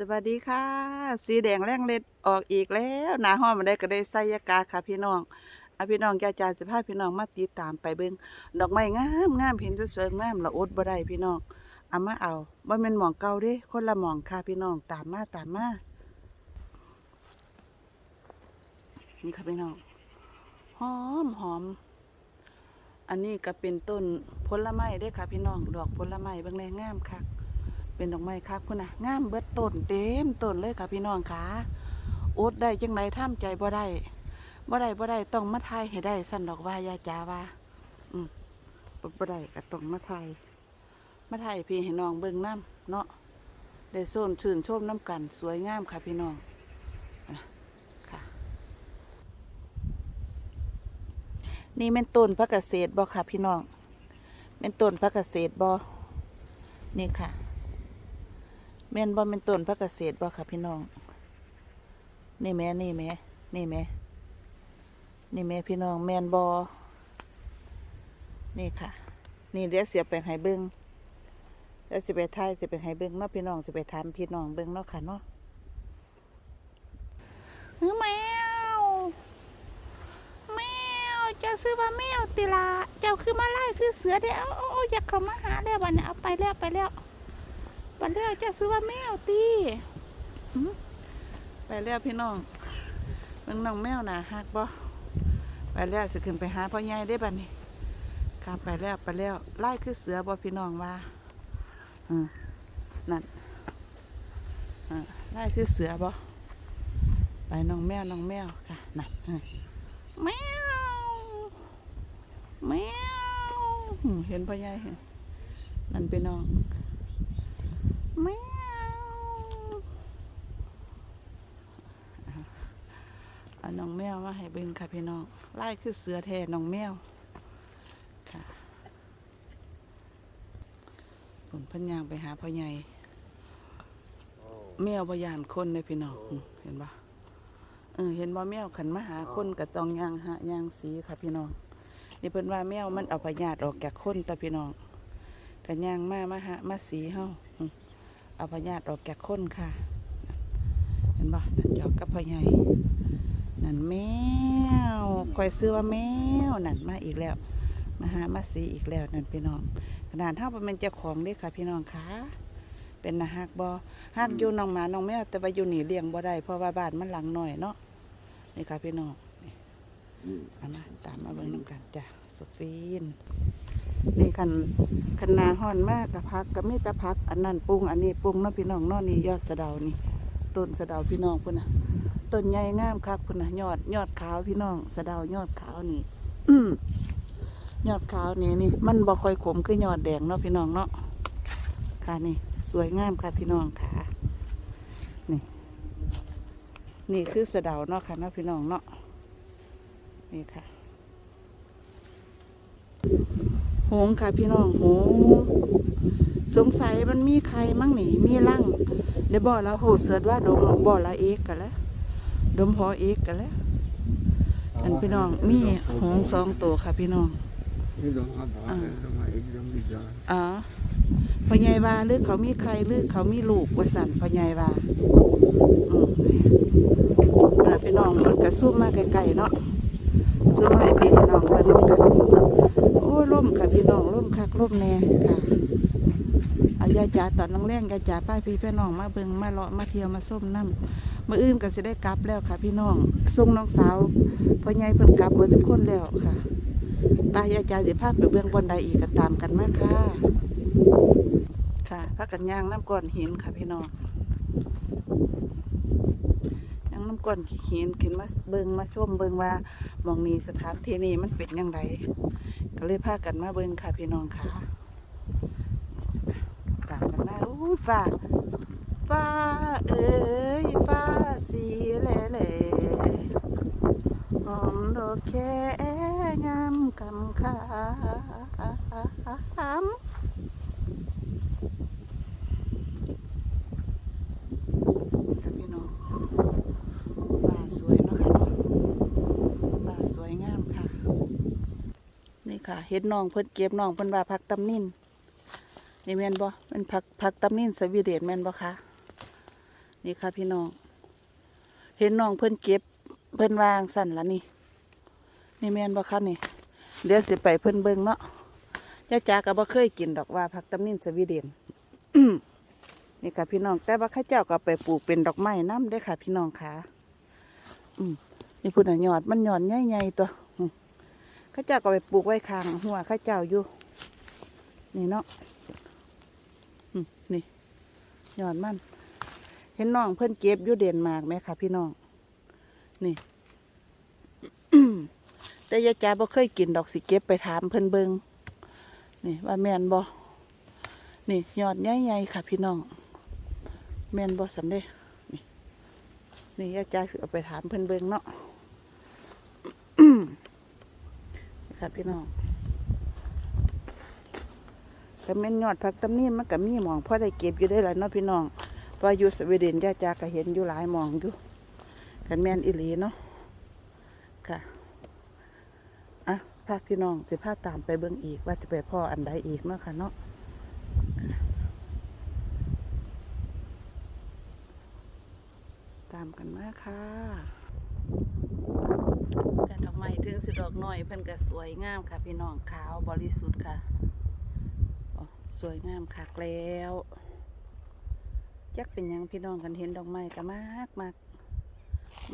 สวัสดีค่ะ สีแดงแรงเล็ดออกอีกแล้วหนาห้อมมาได้ก็ได้ใส่ยากาค่ะพี่น้องอาพี่น้องจ้าจ้าสิพาพี่น้องมาติดตามไปเบิ่งดอกไม้งามงามเห็นสวยงามละอดบ่ได้พี่น้องเอามาเอาบ่แม่นหมองเก่าเด้คนละหมองค่ะพี่น้องตามมาตามมานี่ค่ะพี่น้องหอมหอมอันนี้ก็เป็นต้นผลไม้เด้ค่ะพี่น้องดอกผลไม้เบิ่งแลงามค่ะ เป็นดอกไม้ครับคุณนะงามเบิดต้นเต็มต้นเลยค่ะพี่น้องค่ะอดได้จังไรท่ามใจบ่ได้บ่ได้บ่ได้ต้องมาทายให้ได้สั่นดอกว่ายาจาว่า อืมบ่บ่ได้ก็ต้องมาทายมาทายพี่ให้น้องเบิ่งน้ำเนาะได้โซนชื่นชมน้ำกัน สวยงามค่ะพี่น้องค่ะ นี่เป็นต้นพระเกษตรบ่ค่ะพี่น้องเป็นต้นพระเกษตรบ่นี่ค่ะ แม่นบ่เป็นต้นพระเกษตรบ่ค่ะพี่น้อง นี่แม่นี่แม่นี่แม่นี่แม่พี่น้องแม่นบ่นี่ค่ะ นี่เดี๋ยวเสียไปให้เบิ่งแล้วสิไปถ่ายสิไปให้เบิ่งเนาะพี่น้องสิไปถามพี่น้องเบิ่งเนาะค่ะเนาะเฮ้ยแมวแมวเจ้าซื้อว่าแมวติละเจ้าคือมาไล่คือเสือเด้อเอาเอาเอยากเข้ามาหาแล้วบัดนี้เอาไปแล้วไปแล้ว ไปแล้วจะซื้อว่าแมวตีไปแล้วพี่น้องเบิ่งน้องแมวนะฮักบ่ไปแล้วสิขึ้นไปหาพ่อใหญ่ได้บัดนี้ครับไปแล้วไปแล้วไล่คือเสือบ่พี่น้องว่าอืมนั่นอ่าไล่คือเสือบ่ไปน้องแมวน้องแมวค่ะนั่นแมวแมวเห็นพ่อใหญ่เห็นนั่นพี่น้อง แมวเอาน้องแมวมาให้เบิ่งค่ะพี่น้องไล่คือเสือแท้น้องแมวค่ะผมพันยางไปหาพ่อใหญ่แมวบยานคนเลยพี่น้องเห็นปะเออเห็นบ่าแมวขันมาหาคนกับตองยางหายางสีค่ะพี่น้องนี่เพิ่นว่าแมวมันเอาพยาธิออกจากคนแต่พี่น้องกันยางมามาหามาสีเฮาอื เอาพญาติออกจากคนค่ะ เห็นปะนั่นหยอกกับพ่อใหญ่นั่นแมวคอยซื้อว่าแมวนั่นมาอีกแล้วมาหามาสีอีกแล้วนั่นพี่น้องขนาดเท่าเป็นเจ้าของเด้ค่ะ พี่น้องค่ะเป็นนะฮักบอฮักอยู่น้องหมาน้องแมวแต่ว่าอยู่นี่เลี้ยงบ่ได้เพราะว่าบ้านมันหลังหน่อยเนาะนี่ค่ะพี่น้องนี่เอามาตามมาเบิ่งน้ำกันจ้ะสฟีน นี่คันคันนาฮ้อนมากกับพักกับมีต่พัก อันนั้นปรุงอันนี้ปรุงเนาะพี่น้องเนาะนี่ยอดสะเดานี่ต้นสะเดาพี่น้องพุ่นนะต้นใหญ่งามครับพุ่นน่ะยอดยอดขาวพี่น้องสะเดายอดขาวนี่ยอดขาวนี่นี่มันบ่ค่อยขมคือยอดแดงเนาะพี่น้องเนาะค่ะนี่ สวยงามค่ะพี่น้องค่ะนี่ นี่คือสะเดาเนาะค่ะเนาะพี่น้องเนาะนี่ค่ะ หงส์ค่ะพี่น้องหงส์สงสัยมันมีใครมั่งนี่มีร่างเดี๋ยวบ่อละโหดเสือว่าดมบ่อละเอกกันแล้วดมพอเอกกันแล้วอันพี่น้องมีหงส์สองตัวค่ะพี่น้องนี่ต้องทำอะไรต้องมาอีกต้องมีจานอ๋อพ่อใหญ่ว่าหรือเขามีใครหรือเขามีลูกว่าสั่นพ่อใหญ่ว่าอืมแล้วพี่น้องมันกระซุ่มมาไกลๆเนาะซุ่มมาให้พี่ให้น้องเบิ่งกันโอ้ล่มค่ะพี่น้อง ล่มแน่ค่ะเอายาจ่าตอนน้องแรงยาจ่าป้ายพี่พี่น้องมาเบิงมาเลาะมาเที่ยวมาส้มน้ำมื่ออื่นก็สิได้กลับแล้วค่ะ พี่น้องส่งน้องสาวพ่อใหญ่เพิ่นกลับเบิดทุกคนแล้วค่ะป้ายาจ่าสิพาไปเบื้องบนใดอีกก็ตามกันมาค่ะ ค่ะพักกันย่างน้ำก้อนหินค่ะพี่น้องย่างน้ำก้อนหินขึ้นมาเบิงมาชมเบิงว่ามองนี้สถานที่นี้มันเป็นยังไง ก็เลยพากันมาเบิ้งค่ะพี่น้องค่ะตามกันมาอู้ฟ้าฟ้าเอ้ยฟ้าสีแหล่แหล่หอมดอกแค่งามคำคำค่ะพี่น้องฟ้าสวยเนาะค่ะเนาะฟ้าสวยงามค่ะ นี่ ค่ะเห็ดน้องเพิ่นเก็บน้องเพิ่นว่าผักตำนินนี่แม่นบ่เป็นผักผักตำนินสวีเดนแม่นบ่คะนี่ค่ะพี่น้อง เห็นน้องเพิ่นเก็บเพิ่นวางสั่นละนี่นี่แม่นบ่คะนี่เดี๋ยวสิไปเพิ่นเบิ่งเนาะย่าจ๋าก็บ่เคยกินดอกว่าผักตำนินสวีเดนนี่ค่ะพี่น้อง แต่ว่าข้าเจ้าก็ไปปลูกเป็นดอกไม้น้ำได้ค่ะ พี่น้องค่ะ อืมนี่พุ่นน่ะยอดมันยอดใหญ่ๆตัว ข้าเจ้าก็ไปปลูกไว้ข้างหัวข้าเจ้าอยู่ นี่เนาะนี่ยอดมัน เห็นน้องเพิ่อนเก็บอยู่เด่นมากไหมคะพี่น้อง นี่ แต่ยายจ๋าบ่เคยกินดอกสิเก็บไปถามเพิ่อนเบิงนี่ ว่าแมนบ่นี่ยอดใหญ่ๆค่ะพี่น้อง แมนบ่สำเร็จนี่นี่ยายจ๋าเอาไปถามเพิ่อนเบิงเนาะ นี่ ค่ะพี่น้องแต่แม่นยอดผักตำนี่มันก็มีหมองพอได้เก็บอยู่ได้อล่ะเนาะพี่น้องพราะอยู่สวีเดนย่าจาก็เห็นอยู่หลายหมองอยู่กันแม่นอิลีเนาะค่ะอะพาพี่น้องสิพาตามไปเบิ่งอีกว่าจะไปพ่ออันใดอีกเนาะค่ะเนาะตามกันมาค่ะ กันดอกไม้ถึงสิดอกน้อยเพิ่นก็สวยงามค่ะ พี่น้องขาวบริสุทธิ์ค่ะสวยงามคักแล้วจักเป็นยังพี่น้องกันเห็นดอกไม้ก็มากมาก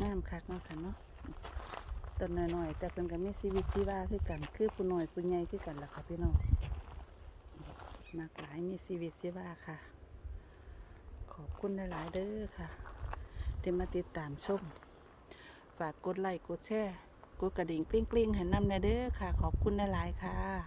งามคักเนาะค่ะเนาะต้นน้อยๆแต่เพิ่นก็มีชีวิตชีวาคือกัน คือผู้น้อยผู้ใหญ่คือกันล่ะค่ะพี่น้องมากหลายมีชีวิตชีวาค่ะ ขอบคุณหลายๆเด้อค่ะที่มาติดตามชม ฝากกดไลค์กดแชร์กดกระดิ่งกลิ้งๆให้นำในเด้อค่ะ ขอบคุณหลายๆค่ะ